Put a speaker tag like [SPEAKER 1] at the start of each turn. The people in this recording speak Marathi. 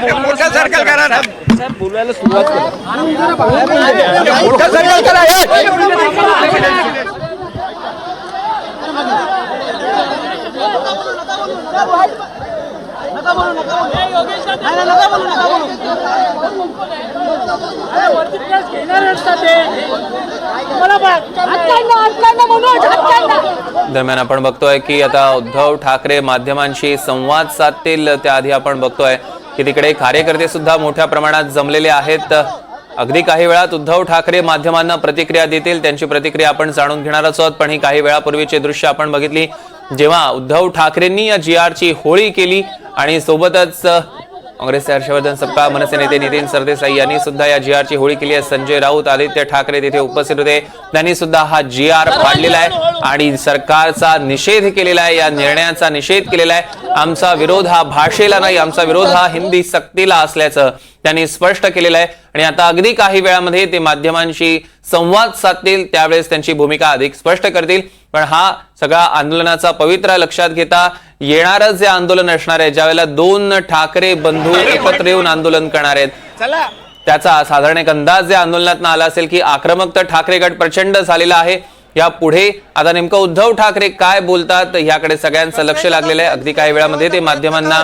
[SPEAKER 1] मोठा सर्कल करा ना
[SPEAKER 2] बोलायला सुरुवात करा
[SPEAKER 1] मोठा सर्कल करा हे.
[SPEAKER 3] दरम्यान आपण बघतोय की आता उद्धव ठाकरे माध्यमांशी संवाद साधतील त्याआधी आपण बघतोय की तिकडे कार्यकर्ते सुद्धा मोठ्या प्रमाणात जमलेले आहेत. अगदी काही वेळात उद्धव ठाकरे माध्यमांना प्रतिक्रिया देतील त्यांची प्रतिक्रिया आपण जाणून घेणार आहोत. पण ही काही वेळापूर्वीची दृश्य आपण बघितली जेव्हा उद्धव ठाकरेंनी या जी आरची होळी केली आणि सोबतच काँग्रेसचे हर्षवर्धन सपकाळ मनसे नेते नितीन सरदेसाई यांनी सुद्धा या जी आरची होळी केली आहे. संजय राऊत आदित्य ठाकरे तिथे उपस्थित होते. त्यांनी सुद्धा हा जी आर फाडलेला आहे. आणि सरकारचा निषेध केलेला आहे या निर्णयाचा निषेध केलेला आहे. आमचा विरोध हा भाषेला नाही आमचा विरोध हा हिंदी सक्तीला असल्याचं त्यांनी स्पष्ट केलेलं आहे. आणि आता अगदी काही वेळामध्ये ते माध्यमांशी संवाद साधतील त्यावेळेस त्यांची भूमिका अधिक स्पष्ट करतील. पण हा सगळा आंदोलनाचा पवित्रा लक्षात घेता येणारं जे आंदोलन असणार आहे ज्यावेळेला दोन ठाकरे बंधू एकत्र येऊन आंदोलन करणार आहेत त्याचा साधारण एक अंदाज या आंदोलनात आला असेल की आक्रमक तर ठाकरे गट प्रचंड झालेला आहे. या पुढे आता नेमकं उद्धव ठाकरे काय बोलतात याकडे सगळ्यांचं लक्ष लागलेलं आहे. अगदी काही वेळामध्ये ते माध्यमांना